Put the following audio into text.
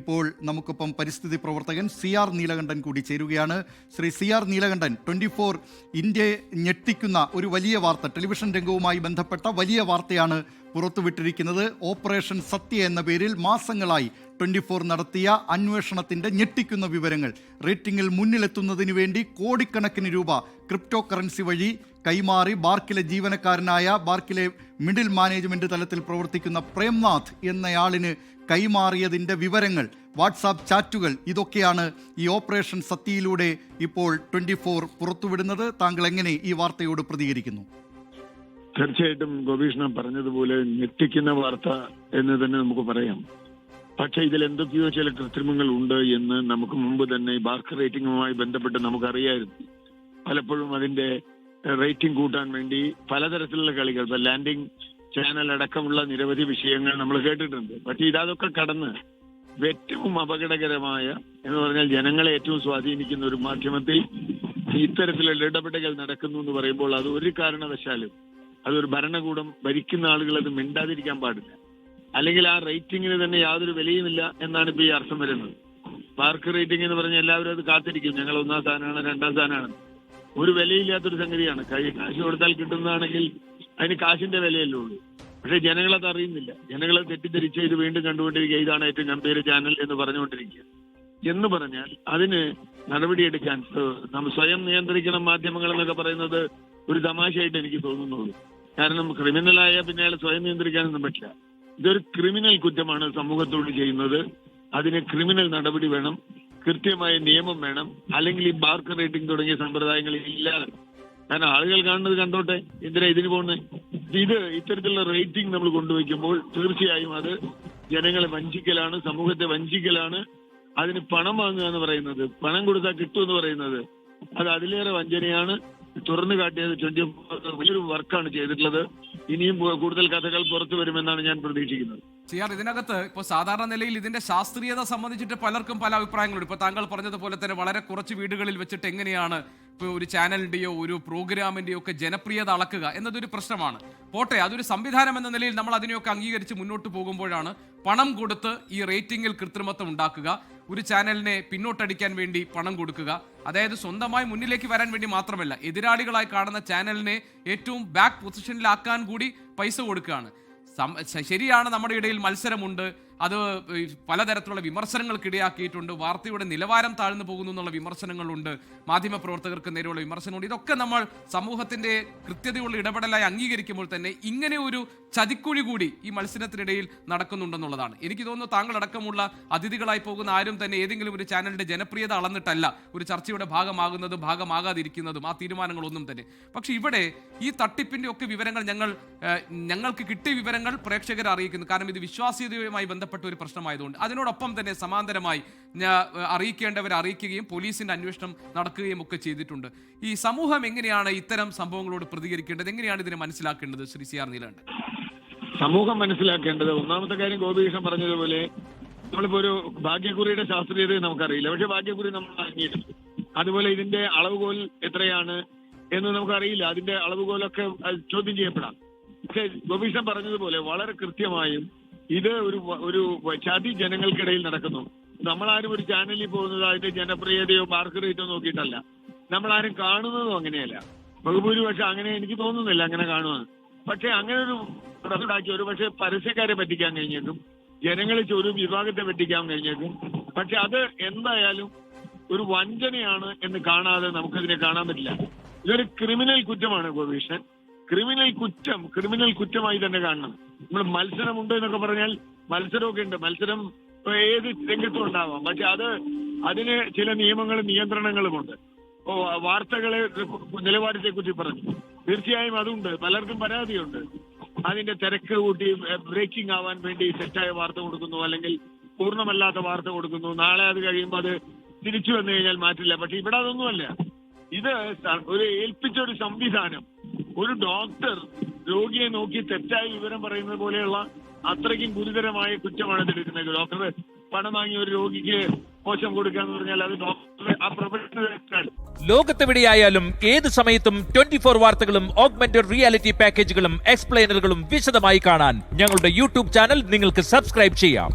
ഇപ്പോൾ നമുക്കൊപ്പം പരിസ്ഥിതി പ്രവർത്തകൻ സി ആർ നീലകണ്ഠൻ കൂടി ചേരുകയാണ്. Sri C R Neelakantan twenty four ഇന്ത്യയെ ഞെട്ടിക്കുന്ന ഒരു വലിയ വാർത്ത ടെലിവിഷൻ രംഗവുമായി ബന്ധപ്പെട്ട വലിയ വാർത്തയാണ് പുറത്തുവിട്ടിരിക്കുന്നത്. ഓപ്പറേഷൻ സത്യ എന്ന പേരിൽ മാസങ്ങളായി ട്വന്റി ഫോർ നടത്തിയ അന്വേഷണത്തിന്റെ ഞെട്ടിക്കുന്ന വിവരങ്ങൾ. റേറ്റിംഗിൽ മുന്നിലെത്തുന്നതിന് വേണ്ടി കോടിക്കണക്കിന് രൂപ ക്രിപ്റ്റോ കറൻസി വഴി കൈമാറി ബാർക്കിലെ ജീവനക്കാരനായ ബാർക്കിലെ മിഡിൽ മാനേജ്മെന്റ് തലത്തിൽ പ്രവർത്തിക്കുന്ന പ്രേംനാഥ് എന്നയാളിന് കൈമാറിയതിന്റെ വിവരങ്ങൾ വാട്സാപ്പ് ചാറ്റുകൾ ഇതൊക്കെയാണ് ഈ ഓപ്പറേഷൻ സത്തിയിലൂടെ ഇപ്പോൾ ട്വന്റി ഫോർ പുറത്തുവിടുന്നത്. താങ്കൾ എങ്ങനെ ഈ വാർത്തയോട് പ്രതികരിക്കുന്നു? തീർച്ചയായിട്ടും ഗോപീഷ്ണൻ പറഞ്ഞതുപോലെ ഞെട്ടിക്കുന്ന വാർത്ത എന്ന് തന്നെ നമുക്ക് പറയാം. പക്ഷെ ഇതിൽ എന്തൊക്കെയോ ചില കൃത്രിമങ്ങൾ ഉണ്ട് എന്ന് നമുക്ക് മുമ്പ് തന്നെ ബാർക്ക് റേറ്റിംഗുമായി ബന്ധപ്പെട്ട് നമുക്കറിയായിരുന്നു. പലപ്പോഴും അതിന്റെ റേറ്റിംഗ് കൂട്ടാൻ വേണ്ടി പലതരത്തിലുള്ള കളികൾ ഇപ്പൊ ലാൻഡിംഗ് ചാനൽ അടക്കമുള്ള നിരവധി വിഷയങ്ങൾ നമ്മൾ കേട്ടിട്ടുണ്ട്. പക്ഷേ ഇതൊക്കെ കടന്ന് ഏറ്റവും അപകടകരമായ എന്ന് പറഞ്ഞാൽ ജനങ്ങളെ ഏറ്റവും സ്വാധീനിക്കുന്ന ഒരു മാധ്യമത്തിൽ ഇത്തരത്തിലുള്ള ഇടപെടലുകൾ നടക്കുന്നു എന്ന് പറയുമ്പോൾ അത് ഒരു കാരണവശാലും അതൊരു ഭരണകൂടം ഭരിക്കുന്ന ആളുകൾ അത് മിണ്ടാതിരിക്കാൻ പാടില്ല. അല്ലെങ്കിൽ ആ റേറ്റിംഗിന് തന്നെ യാതൊരു വിലയുമില്ല എന്നാണ് ഇപ്പൊ ഈ അർത്ഥം വരുന്നത്. മാർക്ക് റേറ്റിംഗ് എന്ന് പറഞ്ഞാൽ എല്ലാവരും അത് കാത്തിരിക്കും. ഞങ്ങൾ ഒന്നാം സ്ഥാനമാണ് രണ്ടാം സ്ഥാനമാണ്. ഒരു വിലയില്ലാത്തൊരു സംഗതിയാണ്. കൈ കാശ് കൊടുത്താൽ കിട്ടുന്നതാണെങ്കിൽ അതിന് കാശിന്റെ വിലയല്ലേ ഉള്ളൂ. പക്ഷെ ജനങ്ങളത് അറിയുന്നില്ല. ജനങ്ങളെ തെറ്റിദ്ധരിച്ച് ഇത് വീണ്ടും കണ്ടുകൊണ്ടിരിക്കുക. ഇതാണ് ഏറ്റവും ഗംഭീര ചാനൽ എന്ന് പറഞ്ഞുകൊണ്ടിരിക്കുക. എന്ന് പറഞ്ഞാൽ അതിന് നടപടിയെടുക്കാൻ നമ്മൾ സ്വയം നിയന്ത്രിക്കണം മാധ്യമങ്ങൾ എന്നൊക്കെ പറയുന്നത് ഒരു തമാശയായിട്ട് എനിക്ക് തോന്നുന്നുള്ളൂ. കാരണം ക്രിമിനലായ പിന്നെ അയാൾ സ്വയം നിയന്ത്രിക്കാനൊന്നും പറ്റില്ല. ഇതൊരു ക്രിമിനൽ കുറ്റമാണ് സമൂഹത്തോട് ചെയ്യുന്നത്. അതിന് ക്രിമിനൽ നടപടി വേണം. കൃത്യമായ നിയമം വേണം. അല്ലെങ്കിൽ ഈ ബാർക്ക് റേറ്റിംഗ് തുടങ്ങിയ സമ്പ്രദായങ്ങൾ ഇല്ലാതെ. കാരണം ആളുകൾ കാണുന്നത് കണ്ടോട്ടെ? എന്തിനാ ഇതിന് പോകുന്നത്? ഇത് ഇത്തരത്തിലുള്ള റേറ്റിംഗ് നമ്മൾ കൊണ്ടുവയ്ക്കുമ്പോൾ തീർച്ചയായും അത് ജനങ്ങളെ വഞ്ചിക്കലാണ് സമൂഹത്തെ വഞ്ചിക്കലാണ്. അതിന് പണം വാങ്ങുക എന്ന് പറയുന്നത് പണം കൊടുത്താൽ കിട്ടും എന്ന് പറയുന്നത് അത് അതിലേറെ വഞ്ചനയാണ്. തുറന്നു കാട്ടിയത് ട്വന്റി വലിയൊരു വർക്കാണ് ചെയ്തിട്ടുള്ളത്. ഇനിയും കൂടുതൽ കഥകൾ പുറത്തു വരുമെന്നാണ് ഞാൻ പ്രതീക്ഷിക്കുന്നത്. സിയാർ ഇതിനകത്ത് ഇപ്പോൾ സാധാരണ നിലയിൽ ഇതിന്റെ ശാസ്ത്രീയത സംബന്ധിച്ചിട്ട് പലർക്കും പല അഭിപ്രായങ്ങളുണ്ട്. ഇപ്പോൾ താങ്കൾ പറഞ്ഞതുപോലെ തന്നെ വളരെ കുറച്ച് വീടുകളിൽ വെച്ചിട്ട് എങ്ങനെയാണ് ഇപ്പോൾ ഒരു ചാനലിന്റെയോ ഒരു പ്രോഗ്രാമിന്റെയോ ഒക്കെ ജനപ്രിയത അളക്കുക എന്നതൊരു പ്രശ്നമാണ്. പോട്ടെ അതൊരു സംവിധാനം എന്ന നിലയിൽ നമ്മൾ അതിനെയൊക്കെ അംഗീകരിച്ച് മുന്നോട്ട് പോകുമ്പോഴാണ് പണം കൊടുത്ത് ഈ റേറ്റിംഗിൽ കൃത്രിമത്വം ഉണ്ടാക്കുക ഒരു ചാനലിനെ പിന്നോട്ടടിക്കാൻ വേണ്ടി പണം കൊടുക്കുക. അതായത് സ്വന്തമായി മുന്നിലേക്ക് വരാൻ വേണ്ടി മാത്രമല്ല എതിരാളികളായി കാണുന്ന ചാനലിനെ ഏറ്റവും ബാക്ക് പൊസിഷനിലാക്കാൻ കൂടി പൈസ കൊടുക്കുകയാണ്. ശരിയാണ് നമ്മുടെ ഇടയിൽ മത്സരമുണ്ട് അത് പലതരത്തിലുള്ള വിമർശനങ്ങൾക്ക് ഇടയാക്കിയിട്ടുണ്ട് വാർത്തയുടെ നിലവാരം താഴ്ന്നു പോകുന്നു എന്നുള്ള വിമർശനങ്ങളുണ്ട്. മാധ്യമപ്രവർത്തകർക്ക് നേരെയുള്ള വിമർശനമുണ്ട്. ഇതൊക്കെ നമ്മൾ സമൂഹത്തിന്റെ കൃത്യതയുള്ള ഇടപെടലായി അംഗീകരിക്കുമ്പോൾ തന്നെ ഇങ്ങനെ ഒരു ചതിക്കുഴി കൂടി ഈ മത്സരത്തിനിടയിൽ നടക്കുന്നുണ്ടെന്നുള്ളതാണ്. എനിക്ക് തോന്നുന്നു താങ്കൾ അടക്കമുള്ള അതിഥികളായി പോകുന്ന ആരും തന്നെ ഏതെങ്കിലും ഒരു ചാനലിന്റെ ജനപ്രിയത അളന്നിട്ടല്ല ഒരു ചർച്ചയുടെ ഭാഗമാകുന്നതും ഭാഗമാകാതിരിക്കുന്നതും ആ തീരുമാനങ്ങളൊന്നും തന്നെ. പക്ഷെ ഇവിടെ ഈ തട്ടിപ്പിന്റെ ഒക്കെ വിവരങ്ങൾ ഞങ്ങൾ ഞങ്ങൾക്ക് കിട്ടിയ വിവരങ്ങൾ പ്രേക്ഷകരെ അറിയിക്കുന്നു. കാരണം ഇത് വിശ്വാസ്യതയുമായി ബന്ധപ്പെട്ട ഒരു പ്രശ്നമായതുകൊണ്ട് അതിനോടൊപ്പം തന്നെ സമാന്തരമായി അറിയിക്കേണ്ടവരെ അറിയിക്കുകയും പോലീസിന്റെ അന്വേഷണം നടക്കുകയും ഒക്കെ ചെയ്തിട്ടുണ്ട്. ഈ സമൂഹം എങ്ങനെയാണ് ഇത്തരം സംഭവങ്ങളോട് പ്രതികരിക്കേണ്ടത്? എങ്ങനെയാണ് ഇതിനെ മനസ്സിലാക്കേണ്ടത്? ശ്രീ സി ആർ നീലാണ്ട്. സമൂഹം മനസ്സിലാക്കേണ്ടത് ഒന്നാമത്തെ കാര്യം ഗോപികൃഷ്ണൻ പറഞ്ഞതുപോലെ നമ്മളിപ്പോ ഒരു ഭാഗ്യക്കുറിയുടെ ശാസ്ത്രീയത നമുക്കറിയില്ല. പക്ഷെ ഭാഗ്യക്കുറി നമ്മൾ അറിഞ്ഞിട്ടുണ്ട് അതുപോലെ ഇതിന്റെ അളവുകോൽ എത്രയാണ് എന്ന് നമുക്കറിയില്ല. അതിന്റെ അളവുകോലൊക്കെ ചോദ്യം ചെയ്യപ്പെടാം. പക്ഷെ ഗോപീഷൻ പറഞ്ഞതുപോലെ വളരെ കൃത്യമായും ഇത് ഒരു ഒരു ചതി ജനങ്ങൾക്കിടയിൽ നടക്കുന്നു. നമ്മളാരും ഒരു ചാനലിൽ പോകുന്നത് അതിന്റെ ജനപ്രിയതയോ മാർക്ക് റേറ്റോ നോക്കിയിട്ടല്ല. നമ്മളാരും കാണുന്നതും അങ്ങനെയല്ല. ബഹുഭൂരിപക്ഷം അങ്ങനെ എനിക്ക് തോന്നുന്നില്ല അങ്ങനെ കാണുമെന്ന് പക്ഷെ അങ്ങനെ ഒരു ഉണ്ടാക്കി ഒരു പക്ഷെ പരസ്യക്കാരെ പറ്റിക്കാൻ കഴിഞ്ഞേക്കും. ജനങ്ങളെ ഒരു വിഭാഗത്തെ പറ്റിക്കാൻ കഴിഞ്ഞേക്കും. പക്ഷെ അത് എന്തായാലും ഒരു വഞ്ചനയാണ് എന്ന് കാണാതെ നമുക്കതിനെ കാണാൻ പറ്റില്ല. ഇതൊരു ക്രിമിനൽ കുറ്റമാണ് ഗോപീഷൻ ക്രിമിനൽ കുറ്റം ക്രിമിനൽ കുറ്റമായി തന്നെ കാണണം. നമ്മൾ മത്സരമുണ്ട് എന്നൊക്കെ പറഞ്ഞാൽ മത്സരമൊക്കെ ഉണ്ട്. മത്സരം ഏത് രംഗത്തും ഉണ്ടാവാം. പക്ഷെ അത് അതിന് ചില നിയമങ്ങളും നിയന്ത്രണങ്ങളുമുണ്ട് ഓ വാർത്തകളെ നിലവാരത്തെ കുറിച്ച് പറഞ്ഞു. തീർച്ചയായും അതുണ്ട്. പലർക്കും പരാതിയുണ്ട്. അതിന്റെ തിരക്ക് കൂട്ടി ബ്രേക്കിംഗ് ആവാൻ വേണ്ടി തെറ്റായ വാർത്ത കൊടുക്കുന്നു അല്ലെങ്കിൽ പൂർണമല്ലാത്ത വാർത്ത കൊടുക്കുന്നു. നാളെ അത് കഴിയുമ്പോൾ അത് തിരിച്ചു വന്നു കഴിഞ്ഞാൽ മാറ്റില്ല. പക്ഷെ ഇവിടെ അതൊന്നുമല്ല. ഇത് ഒരു ഏൽപ്പിച്ച ഒരു സംവിധാനം. ഒരു ഡോക്ടർ രോഗിയെ നോക്കി തെറ്റായ വിവരം പറയുന്നത് പോലെയുള്ള അത്രയ്ക്കും ഗുരുതരമായ കുറ്റമാണ് ഇത് എടുക്കുന്നത് ഡോക്ടർ പണം വാങ്ങി ഒരു രോഗിക്ക് മോശം കൊടുക്കാന്ന് പറഞ്ഞാൽ അത് ഡോക്ടർ ആ പ്രൊഫഷണൽ ലോകത്തെവിടെയായാലും ഏത് സമയത്തും ട്വന്റി ഫോർ വാർത്തകളും ഓഗ്മെന്റഡ് റിയാലിറ്റി പാക്കേജുകളും എക്സ്പ്ലെയിനറുകളും വിശദമായി കാണാൻ ഞങ്ങളുടെ യൂട്യൂബ് ചാനൽ നിങ്ങൾക്ക് സബ്സ്ക്രൈബ് ചെയ്യാം.